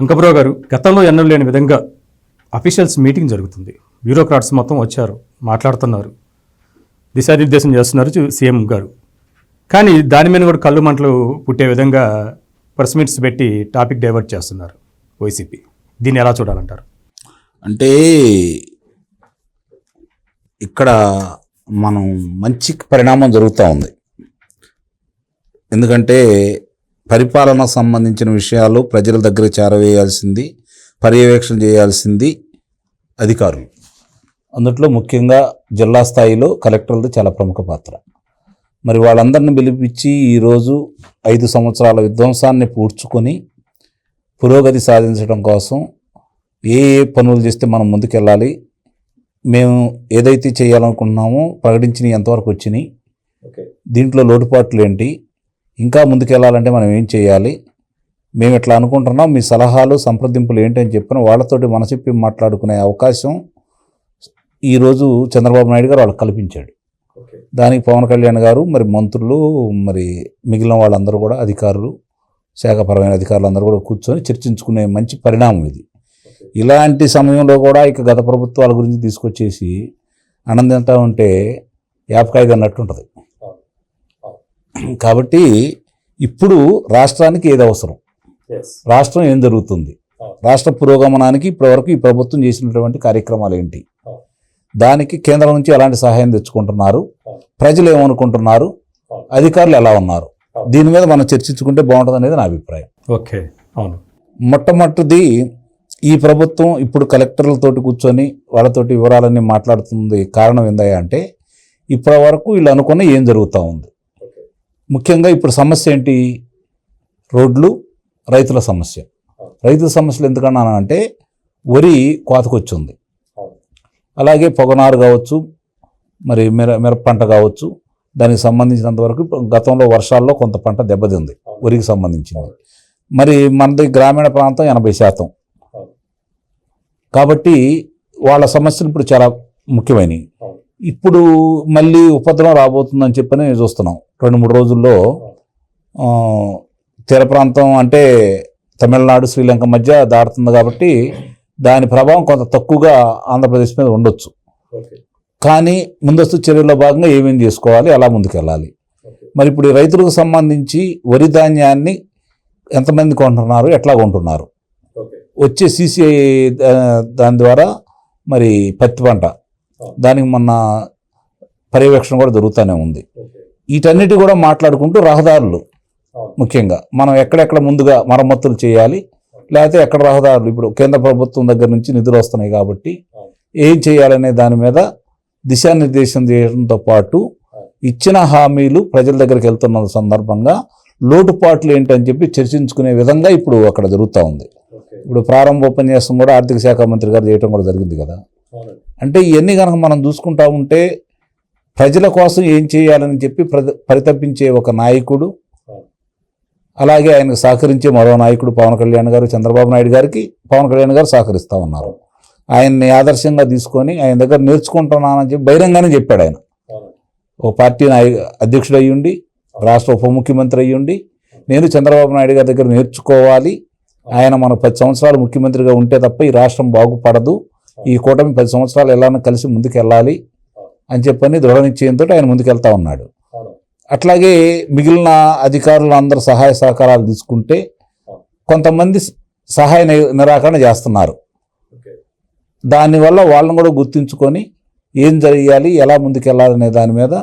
అంకప్రావు గారు గతంలో ఎన్నో లేని విధంగా అఫీషియల్స్ మీటింగ్ జరుగుతుంది. బ్యూరోక్రాట్స్ మొత్తం వచ్చారు మాట్లాడుతున్నారు. దిశానిర్దేశం చేస్తున్నారు సీఎం గారు. కానీ దాని మీద కూడా కళ్ళు మంటలు పుట్టే విధంగా ప్రెస్ మీట్స్ పెట్టి టాపిక్ డైవర్ట్ చేస్తున్నారు వైసీపీ. దీన్ని ఎలా చూడాలంటారు? అంటే ఇక్కడ మనం మంచి పరిణామం జరుగుతూ ఉంది. ఎందుకంటే పరిపాలనకు సంబంధించిన విషయాలు ప్రజల దగ్గర చేరవేయాల్సింది పర్యవేక్షణ చేయాల్సింది అధికారులు. అందుట్లో ముఖ్యంగా జిల్లా స్థాయిలో కలెక్టర్లది చాలా ప్రముఖ పాత్ర. మరి వాళ్ళందరిని పిలిపించి ఈరోజు ఐదు సంవత్సరాల విధ్వంసాన్ని పూడ్చుకొని పురోగతి సాధించడం కోసం ఏ ఏ పనులు చేస్తే మనం ముందుకెళ్ళాలి మేము ఏదైతే చేయాలనుకుంటున్నామో ప్రకటించిన ఎంతవరకు వచ్చినాయి దీంట్లో లోటుపాట్లు ఏంటి ఇంకా ముందుకెళ్ళాలంటే మనం ఏం చేయాలి? మేము ఇట్లా అనుకుంటున్నాం? మీ సలహాలు సంప్రదింపులు ఏంటి అని చెప్పిన వాళ్ళతోటి మనసిప్పి మాట్లాడుకునే అవకాశం ఈరోజు చంద్రబాబు నాయుడు గారు వాళ్ళకి కల్పించాడు. దానికి పవన్ కళ్యాణ్ గారు మరి మంత్రులు మరి మిగిలిన వాళ్ళందరూ కూడా అధికారులు శాఖపరమైన అధికారులు అందరూ కూడా కూర్చొని చర్చించుకునే మంచి పరిణామం ఇది. ఇలాంటి సమయంలో కూడా ఇక గత ప్రభుత్వాల గురించి తీసుకొచ్చేసి ఆనందంతా ఉంటే యాపకాయ అన్నట్టు ఉంటుంది. కాబట్టి ఇప్పుడు రాష్ట్రానికి ఏది అవసరం? రాష్ట్రం ఏం జరుగుతుంది? రాష్ట్ర పురోగమనానికి ఇప్పటివరకు ఈ ప్రభుత్వం చేసినటువంటి కార్యక్రమాలు ఏంటి? దానికి కేంద్రం నుంచి ఎలాంటి సహాయం తెచ్చుకుంటున్నారు? ప్రజలు ఏమనుకుంటున్నారు? అధికారులు ఎలా ఉన్నారు? దీని మీద మనం చర్చించుకుంటే బాగుంటుంది అనేది నా అభిప్రాయం. ఓకే అవును. మొట్టమొదటిది ఈ ప్రభుత్వం ఇప్పుడు కలెక్టర్లతోటి కూర్చొని వాళ్ళతోటి వివరాలన్నీ మాట్లాడుతుంది. కారణం ఏందయ్యా అంటే ఇప్పటి వరకు వీళ్ళు అనుకున్న ఏం జరుగుతూ ఉంది. ముఖ్యంగా ఇప్పుడు సమస్య ఏంటి? రోడ్లు రైతుల సమస్య. రైతుల సమస్యలు ఎందుకన్నా అంటే వరి కోతకొచ్చింది. అలాగే పొగనారు కావచ్చు మరి మిర మిరప పంట కావచ్చు దానికి సంబంధించినంత వరకు గతంలో వర్షాల్లో కొంత పంట దెబ్బతింది వరికి సంబంధించింది. మరి మనది గ్రామీణ ప్రాంతం ఎనభై శాతం. కాబట్టి వాళ్ళ సమస్యలు ఇప్పుడు చాలా ముఖ్యమైనవి. ఇప్పుడు మళ్ళీ ఉపద్రవం రాబోతుందని చెప్పని చూస్తున్నాం. రెండు మూడు రోజుల్లో తీర ప్రాంతం అంటే తమిళనాడు శ్రీలంక మధ్య దాడుతుంది కాబట్టి దాని ప్రభావం కొంత తక్కువగా ఆంధ్రప్రదేశ్ మీద ఉండొచ్చు. కానీ ముందస్తు చర్యల్లో భాగంగా ఏమేం చేసుకోవాలి అలా ముందుకెళ్ళాలి. మరి ఇప్పుడు రైతులకు సంబంధించి వరి ధాన్యాన్ని ఎంతమంది కొంటున్నారు ఎట్లా కొంటున్నారు? వచ్చే సీసీఐ దాని ద్వారా మరి పత్తి పంట దానికి మొన్న పర్యవేక్షణ కూడా జరుగుతూనే ఉంది. వీటన్నిటి కూడా మాట్లాడుకుంటూ రహదారులు ముఖ్యంగా మనం ఎక్కడెక్కడ ముందుగా మరమ్మతులు చేయాలి లేకపోతే ఎక్కడ రహదారులు ఇప్పుడు కేంద్ర ప్రభుత్వం దగ్గర నుంచి నిధులు వస్తున్నాయి కాబట్టి ఏం చేయాలనే దాని మీద దిశానిర్దేశం చేయడంతో పాటు ఇచ్చిన హామీలు ప్రజల దగ్గరికి వెళ్తున్న సందర్భంగా లోటుపాట్లు ఏంటని చెప్పి చర్చించుకునే విధంగా ఇప్పుడు అక్కడ జరుగుతూ ఉంది. ఇప్పుడు ప్రారంభోపన్యాసం కూడా ఆర్థిక శాఖ మంత్రి గారు చేయడం కూడా జరిగింది కదా. అంటే ఇవన్నీ కనుక మనం చూసుకుంటా ఉంటే ప్రజల కోసం ఏం చేయాలని చెప్పి పరితపించే ఒక నాయకుడు అలాగే ఆయనకు సహకరించే మరో నాయకుడు పవన్ కళ్యాణ్ గారు చంద్రబాబు నాయుడు గారికి పవన్ కళ్యాణ్ గారు సహకరిస్తూ ఉన్నారు. ఆయన్ని ఆదర్శంగా తీసుకొని ఆయన దగ్గర నేర్చుకుంటున్నానని చెప్పి బహిరంగానే చెప్పాడు ఆయన. ఓ పార్టీ నాయ అధ్యక్షుడు అయ్యుండి రాష్ట్ర ఉప ముఖ్యమంత్రి అయ్యుండి నేను చంద్రబాబు నాయుడు గారి దగ్గర నేర్చుకోవాలి. ఆయన మన పది సంవత్సరాలు ముఖ్యమంత్రిగా ఉంటే తప్ప ఈ రాష్ట్రం బాగుపడదు. ఈ కూటమి పది సంవత్సరాలు ఎలా కలిసి ముందుకు వెళ్ళాలి అని చెప్పని దృఢ నిశ్చయంతో ఆయన ముందుకెళ్తా ఉన్నాడు. అట్లాగే మిగిలిన అధికారులు అందరు సహాయ సహకారాలు తీసుకుంటే కొంతమంది సహాయ ని- నిరాకరణ చేస్తున్నారు. దానివల్ల వాళ్ళని కూడా గుర్తించుకొని ఏం జరిగాలి ఎలా ముందుకెళ్ళాలనే దాని మీద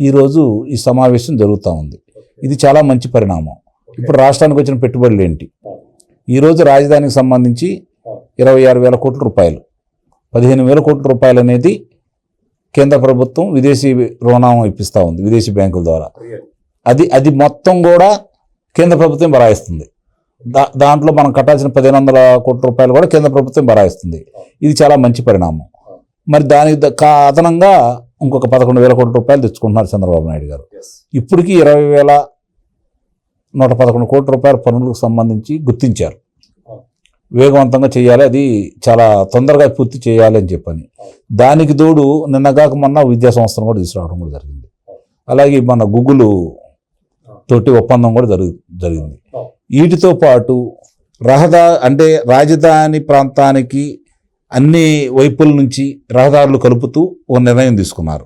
ఈరోజు ఈ సమావేశం జరుగుతూ ఉంది. ఇది చాలా మంచి పరిణామం. ఇప్పుడు రాష్ట్రానికి వచ్చిన పెట్టుబడులు ఏంటి? ఈరోజు రాజధానికి సంబంధించి ఇరవై ఆరు వేల కోట్ల రూపాయలు. పదిహేను వేల కోట్ల రూపాయలు అనేది కేంద్ర ప్రభుత్వం విదేశీ రుణం ఇప్పిస్తూ ఉంది విదేశీ బ్యాంకుల ద్వారా. అది అది మొత్తం కూడా కేంద్ర ప్రభుత్వం బరాయిస్తుంది దా దాంట్లో మనం కట్టాల్సిన పదిహేను వందల కోట్ల రూపాయలు కూడా కేంద్ర ప్రభుత్వం బరాయిస్తుంది ఇది చాలా మంచి పరిణామం. మరి దానికి కా- అదనంగా ఇంకొక పదకొండు వేల కోట్ల రూపాయలు తెచ్చుకుంటున్నారు చంద్రబాబు నాయుడు గారు. ఇప్పటికీ ఇరవై వేల నూట పదకొండు కోట్ల రూపాయల పనులకు సంబంధించి గుర్తించారు. వేగవంతంగా చేయాలి. అది చాలా తొందరగా పూర్తి చేయాలి అని చెప్పని. దానికి తోడు నిన్నగాక మొన్న విద్యా సంస్థను కూడా తీసుకురావడం కూడా జరిగింది. అలాగే మన గూగుల్ తోటి ఒప్పందం కూడా జరుగు జరిగింది. వీటితో పాటు రహదా అంటే రాజధాని ప్రాంతానికి అన్ని వైపుల నుంచి రహదారులు కలుపుతూ ఒక నిర్ణయం తీసుకున్నారు.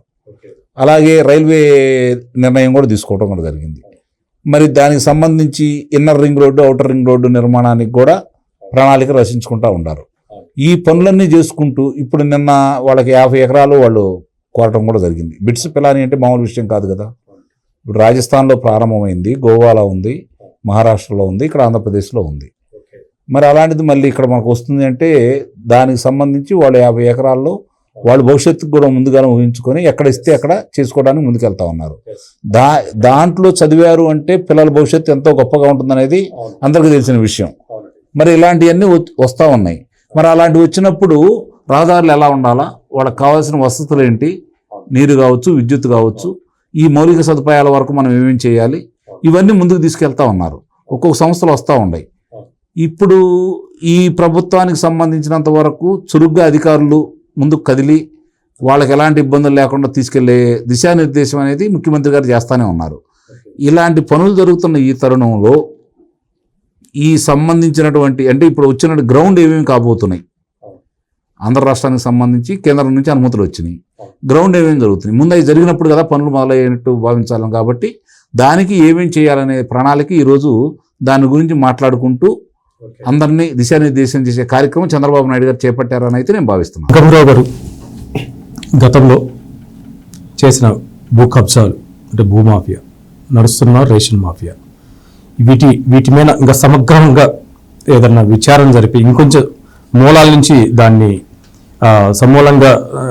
అలాగే రైల్వే నిర్ణయం కూడా తీసుకోవడం కూడా జరిగింది. మరి దానికి సంబంధించి inner ring road outer ring road నిర్మాణానికి కూడా ప్రణాళిక రచించుకుంటా ఉన్నారు. ఈ పనులన్నీ చేసుకుంటూ ఇప్పుడు నిన్న వాళ్ళకి యాభై ఎకరాలు వాళ్ళు కోరటం కూడా జరిగింది. బిట్స్ పిలాని అంటే మామూలు విషయం కాదు కదా. ఇప్పుడు రాజస్థాన్లో ప్రారంభమైంది గోవాలో ఉంది మహారాష్ట్రలో ఉంది ఇక్కడ ఆంధ్రప్రదేశ్లో ఉంది. మరి అలాంటిది మళ్ళీ ఇక్కడ మనకు వస్తుంది అంటే దానికి సంబంధించి వాళ్ళు యాభై ఎకరాల్లో వాళ్ళు భవిష్యత్తుకు కూడా ముందుగానే ఊహించుకొని ఎక్కడ ఇస్తే అక్కడ చేసుకోవడానికి ముందుకెళ్తా ఉన్నారు. దా దాంట్లో చదివారు అంటే పిల్లల భవిష్యత్తు ఎంతో గొప్పగా ఉంటుందనేది అందరికీ తెలిసిన విషయం. మరి ఇలాంటివన్నీ వస్తూ ఉన్నాయి. మరి అలాంటివి వచ్చినప్పుడు రహదారులు ఎలా ఉండాలా? వాళ్ళకి కావాల్సిన వసతులు ఏంటి? నీరు కావచ్చు విద్యుత్ కావచ్చు ఈ మౌలిక సదుపాయాల వరకు మనం ఏమేమి చేయాలి? ఇవన్నీ ముందుకు తీసుకెళ్తా ఉన్నారు. ఒక్కొక్క సంస్థలు వస్తూ ఉన్నాయి. ఇప్పుడు ఈ ప్రభుత్వానికి సంబంధించినంత వరకు చురుగ్గా అధికారులు ముందుకు కదిలి వాళ్ళకి ఎలాంటి ఇబ్బందులు లేకుండా తీసుకెళ్ళే దిశానిర్దేశం అనేది ముఖ్యమంత్రి గారు చేస్తానే ఉన్నారు. ఇలాంటి పనులు జరుగుతున్న ఈ తరుణంలో ఈ సంబంధించినటువంటి అంటే ఇప్పుడు వచ్చిన గ్రౌండ్ ఏమేమి కాబోతున్నాయి? ఆంధ్ర రాష్ట్రానికి సంబంధించి కేంద్రం నుంచి అనుమతులు వచ్చినాయి. గ్రౌండ్ ఏమేమి జరుగుతున్నాయి? ముందు అవి జరిగినప్పుడు కదా పనులు మొదలయ్యేట్టు భావించాలి కాబట్టి దానికి ఏమేం చేయాలనే ప్రణాళిక ఈరోజు దాని గురించి మాట్లాడుకుంటూ అందరినీ దిశానిర్దేశం చేసే కార్యక్రమం చంద్రబాబు నాయుడు గారు చేపట్టారని అయితే నేను భావిస్తున్నాను. గంగరావు గారు గతంలో చేసిన భూ కబ్జాలు అంటే భూమాఫియా నడుస్తున్న రేషన్ మాఫియా. వీటి వీటి మీద ఇంకా సమగ్రంగా ఏదన్నా విచారణ జరిపి ఇంకొంచెం మూలాల నుంచి దాన్ని సమూలంగా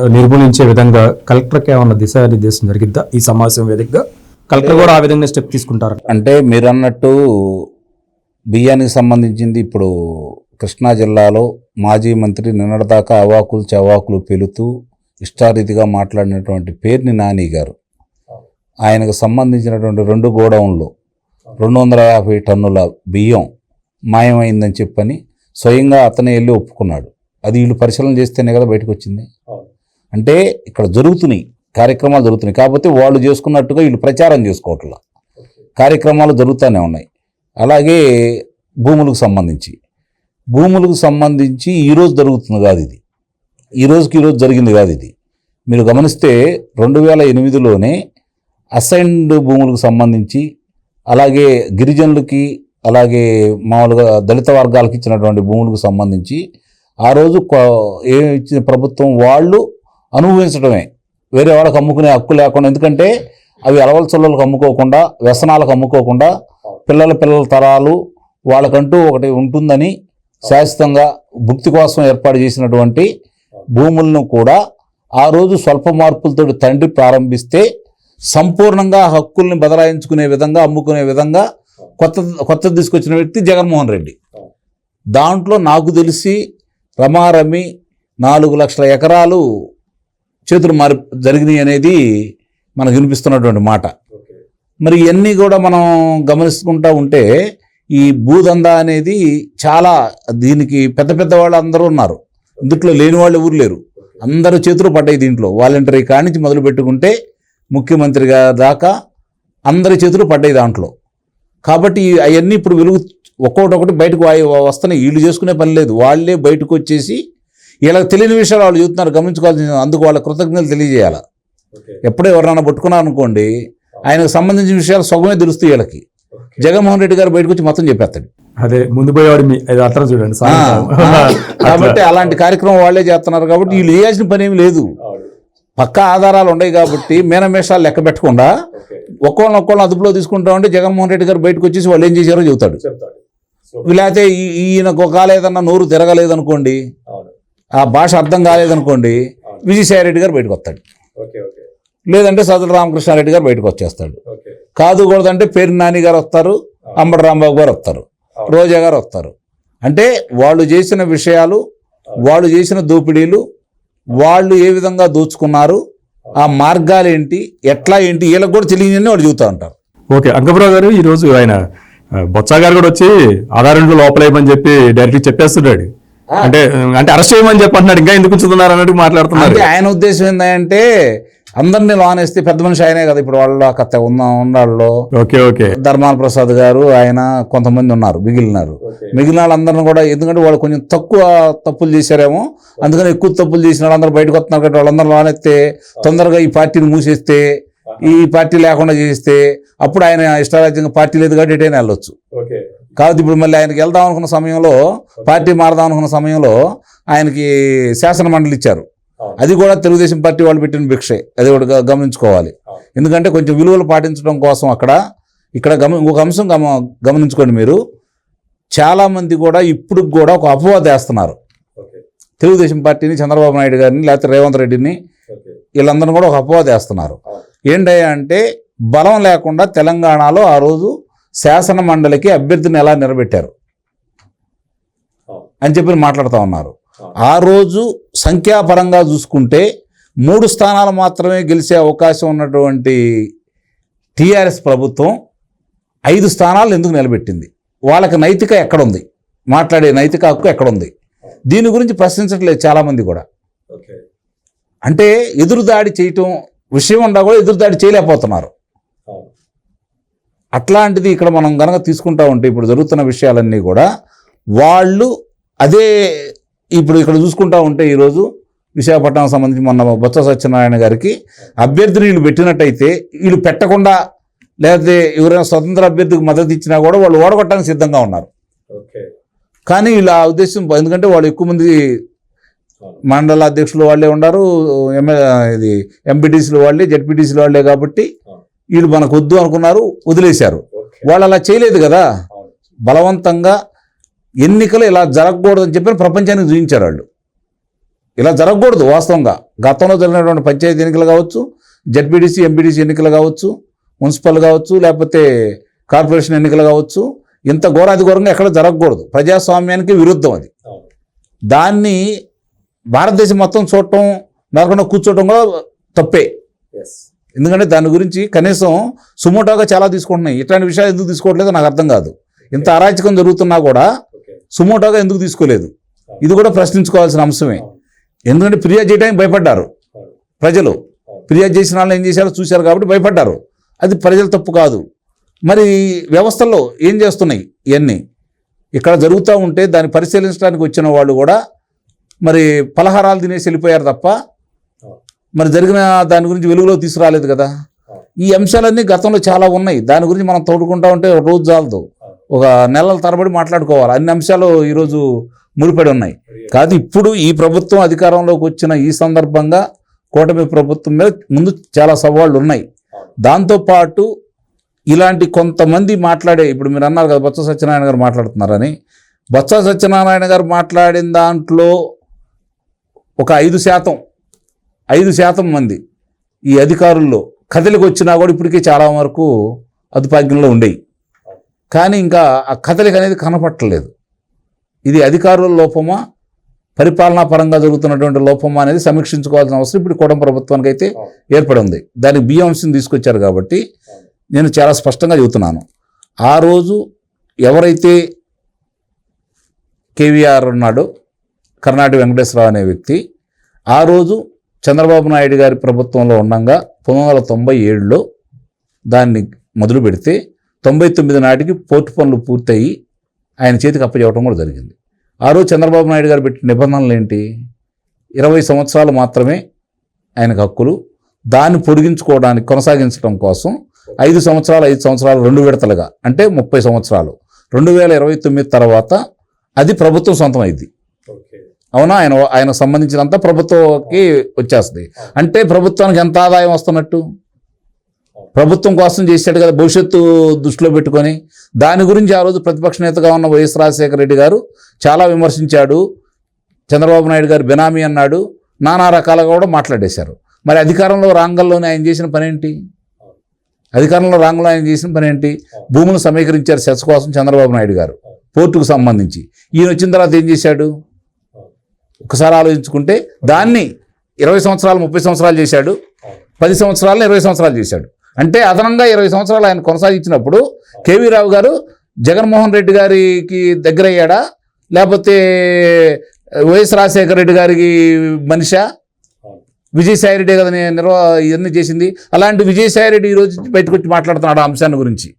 నిర్మూలించే విధంగా కలెక్టర్కి ఏమన్నా దిశానిర్దేశం జరిగిద్దా? ఈ సమావేశం వేదికగా కలెక్టర్ కూడా ఆ విధంగా స్టెప్ తీసుకుంటారు? అంటే మీరు అన్నట్టు బియ్యానికి సంబంధించింది ఇప్పుడు కృష్ణా జిల్లాలో మాజీ మంత్రి నిన్నటిదాకా అవాకులు చవాకులు పెలుతూ ఇష్టారీతిగా మాట్లాడినటువంటి పేర్ని నాని గారు. ఆయనకు సంబంధించినటువంటి రెండు గోడౌన్లు రెండు వందల యాభై టన్నుల బియ్యం మాయమైందని చెప్పని స్వయంగా అతనే వెళ్ళి ఒప్పుకున్నాడు. అది వీళ్ళు పరిశీలన చేస్తేనే కదా బయటకు వచ్చింది అంటే ఇక్కడ జరుగుతున్నాయి కార్యక్రమాలు జరుగుతున్నాయి. కాకపోతే వాళ్ళు చేసుకున్నట్టుగా వీళ్ళు ప్రచారం చేసుకోవట్లా. కార్యక్రమాలు జరుగుతూనే ఉన్నాయి. అలాగే భూములకు సంబంధించి. భూములకు సంబంధించి ఈరోజు జరుగుతుంది కాదు ఇది. ఈ రోజుకి ఈరోజు జరిగింది కాదు ఇది. మీరు గమనిస్తే రెండు వేల ఎనిమిదిలోనే అసైన్డ్ భూములకు సంబంధించి అలాగే గిరిజనులకి అలాగే మామూలుగా దళిత వర్గాలకు ఇచ్చినటువంటి భూములకు సంబంధించి ఆ రోజు ఏమి ఇచ్చిన ప్రభుత్వం వాళ్ళు అనుభవించడమే వేరే వాళ్ళకి అమ్ముకునే హక్కు లేకుండా ఎందుకంటే అవి అలవల అమ్ముకోకుండా వ్యసనాలకు అమ్ముకోకుండా పిల్లల పిల్లల తరాలు వాళ్ళకంటూ ఒకటి ఉంటుందని శాశ్వతంగా భుక్తి కోసం ఏర్పాటు చేసినటువంటి భూములను కూడా ఆ రోజు స్వల్ప మార్పులతో తండ్రి ప్రారంభిస్తే సంపూర్ణంగా హక్కుల్ని బదలాయించుకునే విధంగా అమ్ముకునే విధంగా కొత్త కొత్త తీసుకొచ్చిన వ్యక్తి జగన్మోహన్ రెడ్డి. దాంట్లో నాకు తెలిసి రమారమి నాలుగు లక్షల ఎకరాలు చేతులు మారి జరిగినాయి అనేది మనకు వినిపిస్తున్నటువంటి మాట. మరి ఇవన్నీ కూడా మనం గమనించుకుంటా ఉంటే ఈ భూదందా అనేది చాలా దీనికి పెద్ద పెద్ద వాళ్ళు అందరూ ఉన్నారు. ఇందుట్లో లేని వాళ్ళు ఎవరు లేరు. అందరూ చేతులు పడ్డాయి దీంట్లో. వాలంటరీ కానించి నుంచి మొదలు పెట్టుకుంటే ముఖ్యమంత్రి గారి దాకా అందరి చేతులు పడ్డాయి దాంట్లో. కాబట్టి అవన్నీ ఇప్పుడు వెలుగు ఒక్కొక్కటి బయటకు వస్తున్నాయి. వీళ్ళు చేసుకునే పని లేదు. వాళ్ళే బయటకు వచ్చేసి వీళ్ళకి తెలియని విషయాలు వాళ్ళు చూస్తున్నారు గమనించుకోవాల్సిన అందుకు వాళ్ళ కృతజ్ఞతలు తెలియజేయాలి. ఎప్పుడో ఎవరన్నా పట్టుకున్నారు అనుకోండి ఆయనకు సంబంధించిన విషయాలు సగమే తెలుస్తాయి వీళ్ళకి. జగన్మోహన్ రెడ్డి గారు బయటకు వచ్చి మొత్తం చెప్పేస్తాడు. అదే ముందు పోయేవాడు మీ అర్థం చూడండి. కాబట్టి అలాంటి కార్యక్రమం వాళ్ళే చేస్తున్నారు. కాబట్టి వీళ్ళు చేయాల్సిన పని ఏమి లేదు. పక్కా ఆధారాలు ఉన్నాయి కాబట్టి మేనమేషాలు లెక్క పెట్టకుండా ఒక్కొక్కరిని ఒక్కొక్కరిని అదుపులో తీసుకుంటా ఉంటే జగన్మోహన్ రెడ్డి గారు బయటకు వచ్చేసి వాళ్ళు ఏం చేశారో చెబుతాడు. లేకపోతే ఈ- ఈయనకు ఒక ఏదన్నా నోరు తిరగలేదనుకోండి ఆ భాష అర్థం కాలేదనుకోండి విజయసాయి రెడ్డి గారు బయటకు వస్తాడు. లేదంటే సదుల రామకృష్ణారెడ్డి గారు బయటకు వచ్చేస్తాడు. కాదు కూడదంటే పేరు నాని గారు వస్తారు అంబటి రాంబాబు గారు వస్తారు రోజా గారు వస్తారు. అంటే వాళ్ళు చేసిన విషయాలు వాళ్ళు చేసిన దోపిడీలు వాళ్ళు ఏ విధంగా దోచుకున్నారు? ఆ మార్గాలు ఏంటి? ఎట్లా ఏంటి? వీళ్ళకి కూడా తెలియని వాళ్ళు చెబుతూ ఉంటారు. ఓకే అంకపురావు గారు ఈ రోజు ఆయన బొత్స గారు కూడా వచ్చి ఆధారంలో లోపలేయమని చెప్పి డైరెక్ట్ చెప్పేస్తున్నాడు. అంటే అంటే అరెస్ట్ చేయమని చెప్పి అంటున్నాడు. ఇంకా ఎందుకు ఉంచుతున్నారు అన్నట్టు మాట్లాడుతున్నారు. ఆయన ఉద్దేశం ఏంటంటే అందరినీ లోనేస్తే పెద్ద మనిషి ఆయనే కదా. ఇప్పుడు వాళ్ళ కథ ఉన్న ఉన్నాళ్ళు ఓకే ఓకే. ధర్మాన ప్రసాద్ గారు ఆయన కొంతమంది ఉన్నారు మిగిలినారు. మిగిలిన వాళ్ళందరిని కూడా ఎందుకంటే వాళ్ళు కొంచెం తక్కువ తప్పులు చేశారేమో అందుకని ఎక్కువ తప్పులు చేసిన వాళ్ళందరూ బయటకు వస్తున్నారు కాబట్టి వాళ్ళందరూ లోనెత్తే తొందరగా ఈ పార్టీని మూసేస్తే ఈ పార్టీ లేకుండా చేస్తే అప్పుడు ఆయన ఇష్టారాజ్యంగా పార్టీ లేదు కాబట్టి ఎటైనా వెళ్ళొచ్చు. కాబట్టి ఇప్పుడు మళ్ళీ ఆయనకి వెళ్దాం అనుకున్న సమయంలో పార్టీ మారదాం అనుకున్న సమయంలో ఆయనకి శాసన మండలి ఇచ్చారు. అది కూడా తెలుగుదేశం పార్టీ వాళ్ళు పెట్టిన భిక్షే. అది కూడా గమనించుకోవాలి. ఎందుకంటే కొంచెం విలువలు పాటించడం కోసం అక్కడ ఇక్కడ గమ ఇంకొక అంశం గమ గమనించుకోండి మీరు. చాలా మంది కూడా ఇప్పుడు కూడా ఒక అపవాదం వేస్తున్నారు. తెలుగుదేశం పార్టీని చంద్రబాబు నాయుడు గారిని లేకపోతే రేవంత్ రెడ్డిని వీళ్ళందరూ కూడా ఒక అపవాదం వేస్తున్నారు. ఏంటయ్యా అంటే బలం లేకుండా తెలంగాణలో ఆ రోజు శాసన మండలికి అభ్యర్థిని ఎలా నిలబెట్టారు. అని చెప్పి మాట్లాడుతూ ఉన్నారు. ఆ రోజు సంఖ్యాపరంగా చూసుకుంటే మూడు స్థానాలు మాత్రమే గెలిచే అవకాశం ఉన్నటువంటి టీఆర్ఎస్ ప్రభుత్వం ఐదు స్థానాలు ఎందుకు నిలబెట్టింది? వాళ్ళకి నైతిక ఎక్కడుంది? మాట్లాడే నైతిక హక్కు ఎక్కడుంది? దీని గురించి ప్రశ్నించట్లేదు చాలామంది కూడా. అంటే ఎదురుదాడి చేయటం విషయం ఉండా కూడా ఎదురుదాడి చేయలేకపోతున్నారు. అట్లాంటిది ఇక్కడ మనం గనక తీసుకుంటా ఉంటే ఇప్పుడు జరుగుతున్న విషయాలన్నీ కూడా వాళ్ళు అదే ఇప్పుడు ఇక్కడ చూసుకుంటా ఉంటే ఈరోజు విశాఖపట్నం సంబంధించి మొన్న బొత్స సత్యనారాయణ గారికి అభ్యర్థిని వీళ్ళు పెట్టినట్టయితే వీళ్ళు పెట్టకుండా లేకపోతే ఎవరైనా స్వతంత్ర అభ్యర్థికి మద్దతు ఇచ్చినా కూడా వాళ్ళు ఓడగొట్టడానికి సిద్ధంగా ఉన్నారు. కానీ వీళ్ళ ఆ ఉద్దేశం ఎందుకంటే వాళ్ళు ఎక్కువ మంది. మండల అధ్యక్షులు వాళ్ళే ఉన్నారు ఎమ్మెల్యే ఇది ఎంపీటీసీలు వాళ్ళే జడ్పీటీసీలు వాళ్ళే కాబట్టి. వీళ్ళు మనకు వద్దు అనుకున్నారు వదిలేశారు. వాళ్ళు అలా చేయలేదు కదా. బలవంతంగా ఎన్నికలు ఇలా జరగకూడదు అని చెప్పి ప్రపంచానికి చూపించారు వాళ్ళు. ఇలా జరగకూడదు వాస్తవంగా. గతంలో జరిగినటువంటి పంచాయతీ ఎన్నికలు కావచ్చు జడ్పీటీసీ ఎంపీటీసీ ఎన్నికలు కావచ్చు మున్సిపల్ కావచ్చు లేకపోతే కార్పొరేషన్ ఎన్నికలు కావచ్చు ఇంత ఘోరాది ఘోరంగా ఎక్కడ జరగకూడదు. ప్రజాస్వామ్యానికి విరుద్ధం అది. దాన్ని భారతదేశం మొత్తం చూడటం లేకుండా కూర్చోవటం కూడా తప్పే. ఎందుకంటే దాని గురించి కనీసం సుమోటోగా చాలా తీసుకుంటున్నాయి. ఇట్లాంటి విషయాలు ఎందుకు తీసుకోవట్లేదో నాకు అర్థం కాదు. ఇంత అరాచకం జరుగుతున్నా కూడా సుమోటోగా ఎందుకు తీసుకోలేదు? ఇది కూడా ప్రశ్నించుకోవాల్సిన అంశమే. ఎందుకంటే ఫిర్యాదు చేయడానికి భయపడ్డారు ప్రజలు. ఫిర్యాదు చేసిన వాళ్ళు ఏం చేశారో చూశారు కాబట్టి భయపడ్డారు. అది ప్రజల తప్పు కాదు. మరి వ్యవస్థల్లో ఏం చేస్తున్నాయి ఇవన్నీ ఇక్కడ జరుగుతూ ఉంటే దాన్ని పరిశీలించడానికి వచ్చిన వాళ్ళు కూడా మరి పలహారాలు తినేసి వెళ్ళిపోయారు తప్ప మరి జరిగిన దాని గురించి వెలుగులో తీసుకురాలేదు కదా? ఈ అంశాలన్నీ గతంలో చాలా ఉన్నాయి. దాని గురించి మనం తోడుకుంటా ఉంటే ఒక రోజు చాలదు. ఒక నెలల తరబడి మాట్లాడుకోవాలి. అన్ని అంశాలు ఈరోజు ముడిపడి ఉన్నాయి. కాదు ఇప్పుడు ఈ ప్రభుత్వం అధికారంలోకి వచ్చిన ఈ సందర్భంగా కూటమి ప్రభుత్వం మీద ముందు చాలా సవాళ్ళు ఉన్నాయి. దాంతోపాటు ఇలాంటి కొంతమంది మాట్లాడే ఇప్పుడు మీరు అన్నారు కదా బొత్స సత్యనారాయణ గారు మాట్లాడుతున్నారని. బొత్స సత్యనారాయణ గారు మాట్లాడిన దాంట్లో ఒక ఐదు శాతం ఐదు శాతం మంది ఈ అధికారుల్లో కథలికి వచ్చినా కూడా ఇప్పటికే చాలా వరకు అదుపాగ్యంలో ఉండేవి. కానీ ఇంకా ఆ కథలిక అనేది కనపట్టలేదు. ఇది అధికారుల లోపమా? పరిపాలనా పరంగా జరుగుతున్నటువంటి లోపమా అనేది సమీక్షించుకోవాల్సిన అవసరం ఇప్పుడు కూటమి ప్రభుత్వానికి అయితే ఏర్పడి ఉంది దానికి బియ్యంశం తీసుకొచ్చారు కాబట్టి నేను చాలా స్పష్టంగా చెబుతున్నాను. ఆ రోజు ఎవరైతే కేవీఆర్ ఉన్నాడో కర్ణాటక వెంకటేశ్వరరావు అనే వ్యక్తి ఆ రోజు చంద్రబాబు నాయుడు గారి ప్రభుత్వంలో ఉండగా పంతొమ్మిది వందల తొంభై ఏడులో దాన్ని మొదలు పెడితే తొంభై తొమ్మిది నాటికి పోర్టు పనులు పూర్తయి ఆయన చేతికి అప్పచెప్పడం కూడా జరిగింది. ఆ రోజు చంద్రబాబు నాయుడు గారు పెట్టిన నిబంధనలు ఏంటి? ఇరవై సంవత్సరాలు మాత్రమే ఆయనకు హక్కులు. దాన్ని పొడిగించుకోవడానికి కొనసాగించడం కోసం ఐదు సంవత్సరాలు ఐదు సంవత్సరాలు రెండు విడతలుగా అంటే ముప్పై సంవత్సరాలు. రెండు వేల ఇరవై తొమ్మిది తర్వాత అది ప్రభుత్వం సొంతం అయింది ఓకే. అవునా? ఆయన ఆయనకు సంబంధించినంత ప్రభుత్వంకి వచ్చేస్తుంది. అంటే ప్రభుత్వానికి ఎంత ఆదాయం వస్తున్నట్టు? ప్రభుత్వం కోసం చేశాడు కదా భవిష్యత్తు దృష్టిలో పెట్టుకొని. దాని గురించి ఆ రోజు ప్రతిపక్ష నేతగా ఉన్న వైఎస్ రాజశేఖర రెడ్డి గారు చాలా విమర్శించాడు. చంద్రబాబు నాయుడు గారు బెనామీ అన్నాడు. నానా రకాలుగా కూడా మాట్లాడేశారు. మరి అధికారంలో రాంగల్లోనే ఆయన చేసిన పనేంటి? అధికారంలో రాంగంలో ఆయన చేసిన పనేంటి? భూములు సమీకరించారు సెస్ కోసం చంద్రబాబు నాయుడు గారు పోర్టుకు సంబంధించి. ఈయన వచ్చిన తర్వాత ఏం చేశాడు? ఒకసారి ఆలోచించుకుంటే దాన్ని ఇరవై సంవత్సరాలు ముప్పై సంవత్సరాలు చేశాడు. పది సంవత్సరాలు ఇరవై సంవత్సరాలు చేశాడు. అంటే అదనంగా ఇరవై సంవత్సరాలు ఆయన కొనసాగించినప్పుడు కేవీ రావు గారు జగన్మోహన్ రెడ్డి గారికి దగ్గర అయ్యాడా లేకపోతే వైఎస్ రాజశేఖర రెడ్డి గారికి మనిషా? విజయసాయి రెడ్డి కదా నే- నిర్వా ఇవన్నీ చేసింది. అలాంటి విజయసాయి రెడ్డి ఈరోజు బయటకు వచ్చి మాట్లాడుతున్నాడు ఆ అంశాన్ని గురించి.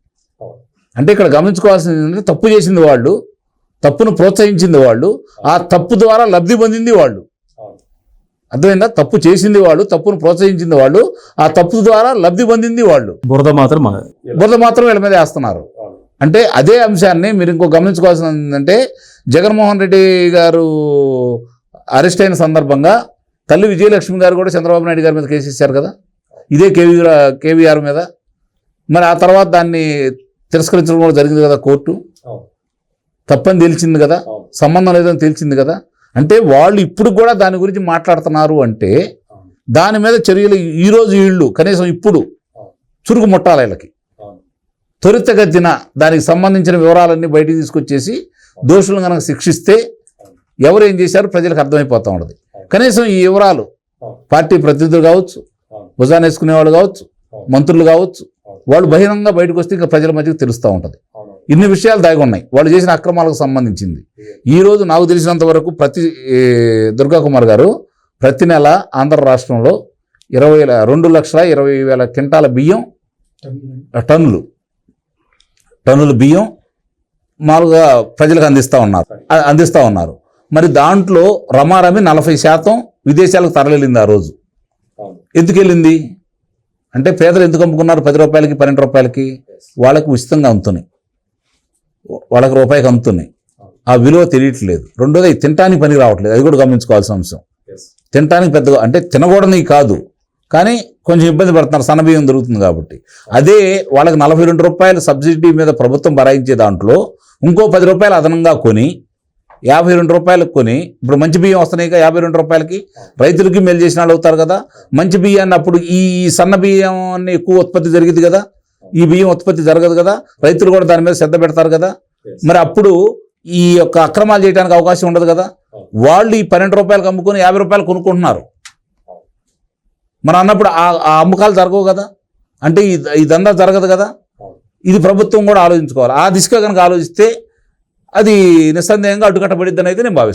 అంటే ఇక్కడ గమనించుకోవాల్సింది ఏంటంటే తప్పు చేసింది వాళ్ళు తప్పును ప్రోత్సహించింది వాళ్ళు ఆ తప్పు ద్వారా లబ్ధి పొందింది వాళ్ళు. అర్థమైందా? తప్పు చేసింది వాళ్ళు తప్పును ప్రోత్సహించింది వాళ్ళు ఆ తప్పు ద్వారా లబ్ధి పొందింది వాళ్ళు. బురద మాత్రం బురద మాత్రం వీళ్ళ మీద వేస్తున్నారు. అంటే అదే అంశాన్ని మీరు ఇంకో గమనించుకోవాల్సింది ఏంటంటే జగన్మోహన్ రెడ్డి గారు అరెస్ట్ అయిన సందర్భంగా తల్లి విజయలక్ష్మి గారు కూడా చంద్రబాబు నాయుడు గారి మీద కేసు ఇచ్చారు కదా? ఇదే కేవీ కేవీఆర్ మీద. మరి ఆ తర్వాత దాన్ని తిరస్కరించడం కూడా జరిగింది కదా కోర్టు? తప్పని తేల్చింది కదా? సంబంధం లేదని తేల్చింది కదా? అంటే వాళ్ళు ఇప్పుడు కూడా దాని గురించి మాట్లాడుతున్నారు అంటే దాని మీద చర్యలు ఈ రోజు వీళ్ళు కనీసం ఇప్పుడు చురుకు ముట్టాలి వీళ్ళకి త్వరితగతిన దానికి సంబంధించిన వివరాలన్నీ బయటికి తీసుకొచ్చేసి దోషులను కనుక శిక్షిస్తే ఎవరు ఏం చేశారు ప్రజలకు అర్థమైపోతూ ఉండదు కనీసం ఈ వివరాలు పార్టీ ప్రతినిధులు కావచ్చు భుజాన్ని వేసుకునే వాళ్ళు కావచ్చు మంత్రులు కావచ్చు వాళ్ళు బహిరంగంగా బయటకు వస్తే ఇంకా ప్రజల మధ్యకి తెలుస్తూ ఉంటుంది. ఇన్ని విషయాలు దాగి ఉన్నాయి. వాళ్ళు చేసిన అక్రమాలకు సంబంధించింది. ఈ రోజు నాకు తెలిసినంత వరకు ప్రతి ఏ, దుర్గా కుమార్ గారు ప్రతి నెల ఆంధ్ర రాష్ట్రంలో ఇరవై రెండు లక్షల ఇరవై వేల క్వింటాల బియ్యం టన్నులు. టన్నుల బియ్యం మామూలుగా ప్రజలకు అందిస్తూ ఉన్నారు. అందిస్తూ ఉన్నారు. మరి దాంట్లో రమారమి నలభై శాతం విదేశాలకు తరలింది ఆ రోజు. ఎందుకు వెళ్ళింది? అంటే పేదలు ఎందుకు అమ్ముకున్నారు? పది రూపాయలకి పన్నెండు రూపాయలకి? వాళ్ళకి ఉచితంగా అమ్ముతున్నాయి వాళ్ళకి రూపాయికి అమ్ముతున్నాయి ఆ విలువ తెలియట్లేదు. రెండోది అవి తినటానికి పనికి రావట్లేదు. అది కూడా గమనించుకోవాల్సిన అంశం. తినటానికి పెద్దగా అంటే తినకూడని కాదు. కానీ కొంచెం ఇబ్బంది పడుతున్నారు. సన్నబియ్యం దొరుకుతుంది కాబట్టి. అదే వాళ్ళకి నలభై రెండు రూపాయల సబ్సిడీ మీద ప్రభుత్వం భరాయించే దాంట్లో ఇంకో పది రూపాయలు అదనంగా కొని యాభై రెండు రూపాయలకు కొని ఇప్పుడు మంచి బియ్యం వస్తున్నాయి కదా యాభై రెండు రూపాయలకి రైతులకి మేలు చేసిన వాళ్ళు అవుతారు కదా. మంచి బియ్యాన్ని అప్పుడు ఈ సన్న బియ్యాన్ని ఎక్కువ ఉత్పత్తి జరిగింది కదా. ఈ బియ్యం ఉత్పత్తి జరగదు కదా? రైతులు కూడా దాని మీద శ్రద్ధ పెడతారు కదా? మరి అప్పుడు ఈ యొక్క అక్రమాలు చేయడానికి అవకాశం ఉండదు కదా? వాళ్ళు ఈ పన్నెండు రూపాయలకు అమ్ముకొని యాభై రూపాయలు కొనుక్కుంటున్నారు. మరి అన్నప్పుడు ఆ ఆ అమ్మకాలు జరగవు కదా? అంటే దందా జరగదు కదా? ఇది ప్రభుత్వం కూడా ఆలోచించుకోవాలి. ఆ దిశగా కనుక ఆలోచిస్తే అది నిస్సందేహంగా అడ్డుకట్టబడిద్దని అయితే నేను భావిస్తాను